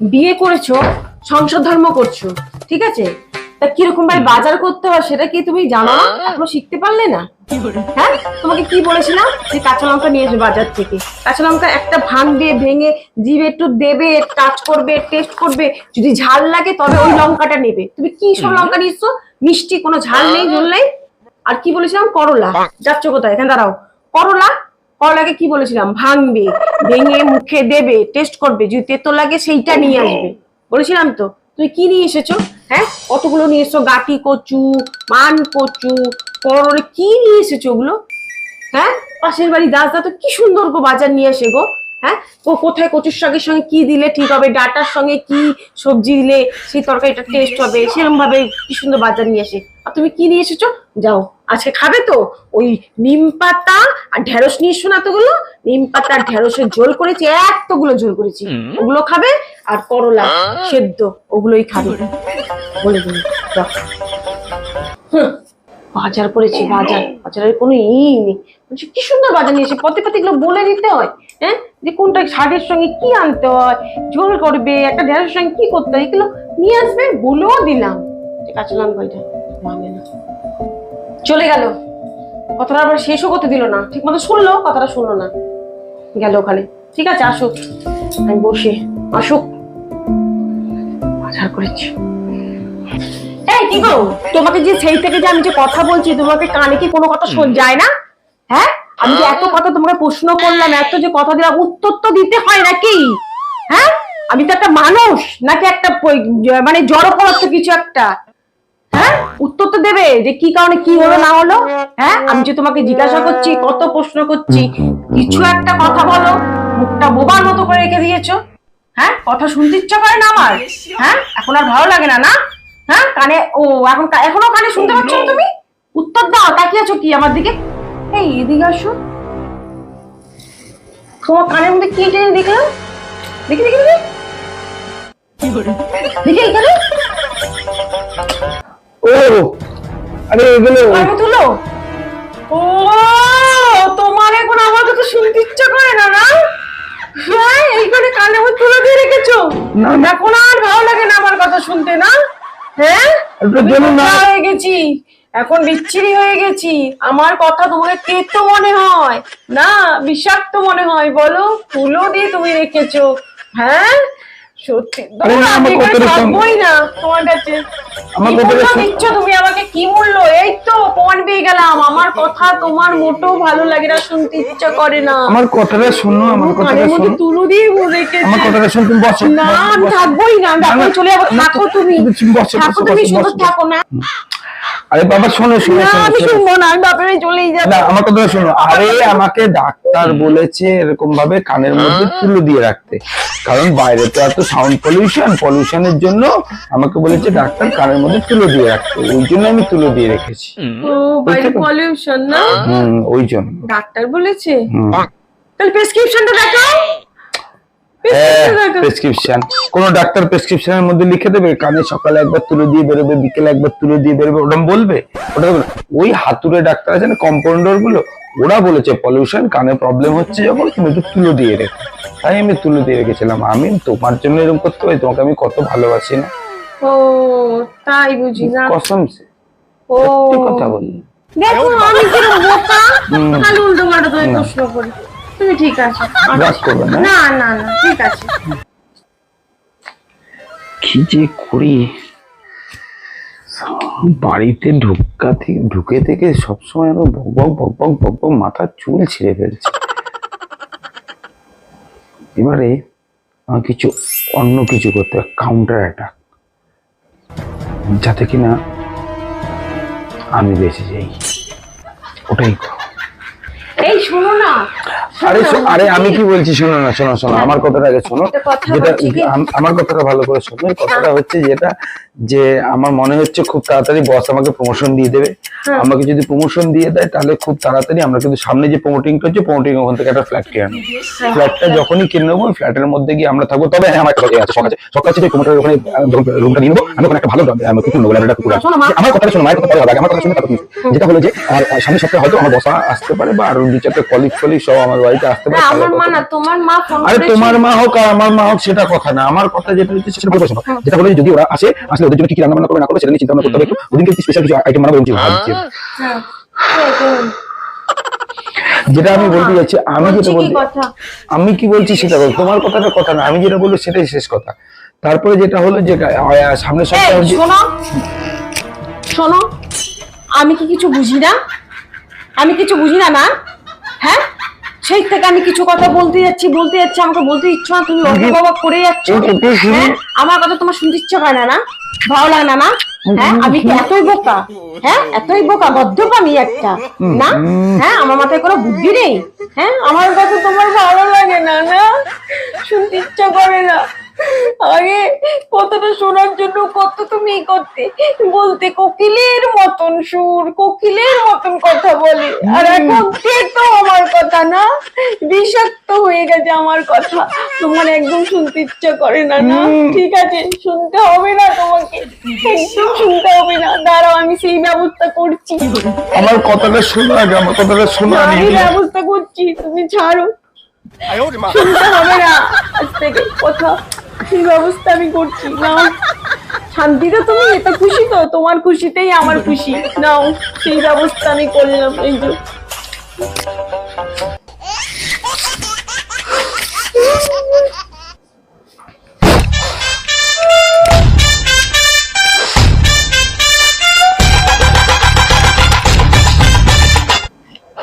বিয়ে করেছ সংসার ধর্ম করছ ঠিক আছে? তা কীরকম ভাবে বাজার করতে হয় সেটা কি তুমি জানো না? এখনও শিখতে পারলে না? হ্যাঁ? তোমাকে কি বলেছিলাম? যে কাঁচা লঙ্কা নিয়ে এসো বাজার থেকে। কাঁচা লঙ্কা একটা ভাঙবে ভেঙে জিভে একটু দেবে টাচ করবে টেস্ট করবে। যদি ঝাল লাগে তবে ওই লঙ্কাটা নেবে। তুমি কি সব লঙ্কা নিচ্ছ মিষ্টি কোনো ঝাল নেই ঝোল নেই? আর কি বলেছিলাম? করলা। যাচ্ছ কোথায়? এখানে দাঁড়াও। করলা করলাকে কি বলেছিলাম? ভাঙবে ভেঙে মুখে দেবে টেস্ট করবে যদি তেতো লাগে সেইটা নিয়ে আসবে। বলেছিলাম তো? তুমি কি নিয়ে এসেছ? হ্যাঁ? কতগুলো নিয়ে এসছো? গাটি কচু মান কচু করলে কি নিয়ে এসেছ ওগুলো? হ্যাঁ? পাশের বাড়ি দাস দা তো কি সুন্দর গো বাজার নিয়ে আসে গো। হ্যাঁ? ও কোথায় কচুর শাকের সঙ্গে কি দিলে ঠিক হবে? ডাটার সঙ্গে কি সবজি দিলে সেই তরকারিটা টেস্ট হবে? সেরকম ভাবে কি সুন্দর বাজার নিয়ে আসে। আর তুমি কি নিয়ে এসেছ? যাও। আজকে খাবে তো? ওই নিম পাতা আর ঢেঁড়স নিয়ে এসো না তোগুলো নিম পাতা আর ঢেঁড়সের ঝোল করেছি এতগুলো ঝোল করেছি। ওগুলো খাবে আর করলা সেদ্ধ ওগুলোই খাবে। বলে দিন বাজার করেছি বাজার। বাজারের কোনো ই নেই। বলছি, কি সুন্দর বাজার নিয়েছে পথে পথে এগুলো বলে দিতে হয় হ্যাঁ? যে কোনটা শাকের সঙ্গে কি আনতে হয় ঝোল করবে একটা ঢেঁড়সের সঙ্গে কি করতে হয় এগুলো নিয়ে আসবে বলেও দিলাম। কাঁচা লঙ্কা মানে না চলে গেল। কথাটা আবার শেষও করতে দিল না। ঠিক মতো শুনলো কথাটা শুনলো না। গেল ওখানে। ঠিক আছে আসুক। আমি বসে। আসুক। বাজার করেছি। এই কি গো তোমাকে যে সেই থেকে যে আমি যে কথা বলছি তোমাকে কানে কি কোনো কথা শোন যায় না? হ্যাঁ? আমি যে এত কথা তোমাকে প্রশ্ন করলাম এত যে কথা দিলাম উত্তর তো দিতে হয় নাকি? হ্যাঁ? আমি তো একটা মানুষ নাকি একটা মানে জড় পদার্থ কিছু একটা? হ্যাঁ? উত্তর তো দেবে যে কি কারণে কি হলো, না হলো। হ্যাঁ? আমি যে তোমাকে জিজ্ঞাসা করছি, কত প্রশ্ন করছি, কিছু একটা কথা বলো, মুখটা বোবার মতো করে রেখে দিয়েছ। হ্যাঁ? কথা শুনতে ইচ্ছা করে না আমার। হ্যাঁ? এখন আর ভালো লাগে না না? হ্যাঁ? কানে, ও, এখন এখনও কানে শুনতে পাচ্ছ তুমি? উত্তর দাও, তাকিয়ে আছো কি আমার দিকে? এই, এদিকে আসো। তোমার কানের মধ্যে কি টেনে দেখলাম? দেখি দেখি দেখি। দেখি, এখানে। আরে এগুলো আমি তুলো। ও তোমার এখন আমার কথা শুনতে ইচ্ছা করে না না? হ্যাঁ এইখানে কানে মধ্যে তুলে দিয়ে রেখেছো? না। এখন আর ভালো লাগে না আমার কথা শুনতে না? হ্যাঁ? হয়ে গেছি। এখন বিচ্ছিরি হয়ে গেছি। আমার কথা তোমাকে তেতো মনে হয়? না বিষাক্ত মনে হয় বলো। ফুলও দিয়ে তুমি রেখেছো। হ্যাঁ? সত্যি। না, তোমার কাছে। আমার তুমি আমাকে কি মূল্য এই তো প্রমাণ পেয়ে গেলাম। আমার কথা তোমার মোটেও ভালো লাগে না শুনতে ইচ্ছা করে না। আমার কথাটা শোনো আমার কথাটা শোনো। তুলো দিয়ে রেখেছে আমার কথাটা শোন তুমি বসো। না আমি। থাকবোই না আমি চলে যাব। থাকো তুমি থাকো তুমি শুধু থাকো না। আরে বাবা শোনো শোনো আমি শুনব না আমি বাপের চলেই যাব। না আমার কথাটা শোনো আরে আমাকে ডাক্তার বলেছে এরকম ভাবে কানের মধ্যে তুলো দিয়ে রাখতে। কারণ বাইরে তো এত সাউন্ড পলিউশন পলিউশনের জন্য আমাকে বলেছে ডাক্তার কানের মধ্যে তুলো দিয়ে রাখতে। ওই জন্য আমি তুলো দিয়ে রেখেছি। ও বাইরে পলিউশন না? হুম ওই জন্য। ডাক্তার বলেছে? তাহলে প্রেসক্রিপশনটা দেখাও। প্রেসক্রিপশন প্রেসক্রিপশন কোন ডাক্তার প্রেসক্রিপশনের মধ্যে লিখে দেবে কানে সকালে একবার তুলে দিয়ে বেরোবে বিকেলে একবার তুলে দিয়ে বেরোবে ওটা বলবে? ওটা ওই হাতুড়ে ডাক্তার আছে না কম্পাউন্ডারগুলো ওরা বলেছে পলিউশন কানে প্রবলেম হচ্ছে যখন তুমি একটু তুলো দিয়ে রেখো তাই আমি তুলো দিয়ে রেখেছিলাম। আমি তোমার জন্য এরকম করতে পারি তোমাকে আমি কত ভালোবাসি না। ও তাই বুঝি না। কসম সে। ও। কথা বলি। দেখো আমি কীরকম বোকা। খালি উল্টো পাল্টা প্রশ্ন করি। ঠিক আছে। না? না না না ঠিক আছে। কি যে করি? বাড়িতে ঢুকা থেকে ঢুকে থেকে সবসময় আমার বক বক বক মাথার চুল ছিঁড়ে ফেলছে। এবারে আমার কিছু অন্য কিছু করতে হবে কাউন্টার অ্যাটাক যাতে কিনা আমি বেঁচে যাই। ওটাই করো। এই শোনো না আরে আরে আমি কি বলছি? শোনো না শোনো শোনো আমার কথাটা আগে শোনো। যেটা আমার কথাটা ভালো করে শোনো। কথাটা হচ্ছে যেটা যে আমার মনে হচ্ছে খুব তাড়াতাড়ি বস আমাকে প্রমোশন দিয়ে দেবে। হ্যাঁ। আমাকে যদি প্রমোশন দিয়ে দেয় তাহলে খুব তাড়াতাড়ি আমরা কিন্তু সামনে যে প্রমোটিং হচ্ছে প্রমোটিং ওখান থেকে একটা ফ্ল্যাট কিনে নেব হ্যাঁ। ফ্ল্যাটটা যখনই কিনে নেব ফ্ল্যাটের মধ্যে গিয়ে আমরা থাকব। তবে হ্যাঁ আমার একটা কথা আছে শখ আছে। শখ আছে যে প্রমোটার ওখানে রুমটা নিয়ে নেব। আমি ওখানে একটা ভালো আমি কুকুর নেব একটা কুকুর। আমার কথা শোনো মায়ের কথা পরে হবে আমার কথা শুনে যেটা হলো যে সামনের সপ্তাহে হয়তো আমার বসা আসতে পারে বা আরও দু চারটে কলিগ ফলিগ সব আমার বাড়িতে আসতে পারে আমার মা না তোমার মা ফোন আরে তোমার মা হোক আর আমার মা হোক সেটা কথা না। আমার কথা যেটা হচ্ছে সেটা বলব শোনো। যেটা হলো যে যদি ওরা আসে আসলে ওদের জন্য কি কি রান্না বান্না করবে না করবে সেটা নিয়ে চিন্তা ভাবনা করতে হবে একটু। ওদিনকে স্পেশাল কিছু আইটেম বানাবো এরকম ভাবছি। হ্যাঁ। যেটা আমি বলতে যাচ্ছি আমি যেটা কি বলছি আমি কি বলছি সেটা বল। তোমার কথাটা কথা না। আমি যেটা বলব সেটাই শেষ কথা। তারপরে যেটা হলো যে সামনের এই সপ্তাহে শোনো। শোনো আমি কি কিছু বুঝি না? আমি কিছু বুঝি না না হ্যাঁ? সেই থেকে আমি কিছু কথা বলতে যাচ্ছি বলতে যাচ্ছি আমাকে বলতে ইচ্ছা না তুমি বাবা করে যাচ্ছ। হ্যাঁ? আমার কথা তোমার শুনতে ইচ্ছা হয় না না? ভালো লাগে না না? হ্যাঁ আমি কি এতই বোকা? হ্যাঁ এতই বোকা গদ্যপ আমি একটা না? হ্যাঁ আমার মাথায় কোনো বুদ্ধি নেই। হ্যাঁ আমার কথা তোমার ভালো লাগে না না? শুনতে ইচ্ছা করে না। আগে কতটা শোনার জন্য কত তুমি করতে? বলতে কোকিলের মতন সুর কোকিলের মতন কথা বলে। আর এখন তো আমার কথা না? বিষাক্ত হয়ে গেছে আমার কথা। তোমার একদম শুনতে ইচ্ছা করে না না? ঠিক আছে শুনতে হবে না তোমাকে। একদম শুনতে হবে না দাঁড়াও আমি সেই ব্যবস্থা করছি। আমার কথাটা শোনো আগে আমার কথাটা শোনো আমি আমি ব্যবস্থা করছি তুমি ছাড়ো। শুনতে হবে না আজ থেকে কথা সেই ব্যবস্থা আমি করছি নাও। শান্তিতে তুমি এটা খুশি তো? তোমার খুশিতেই আমার খুশি। নাও সেই ব্যবস্থা আমি করলাম এই যে।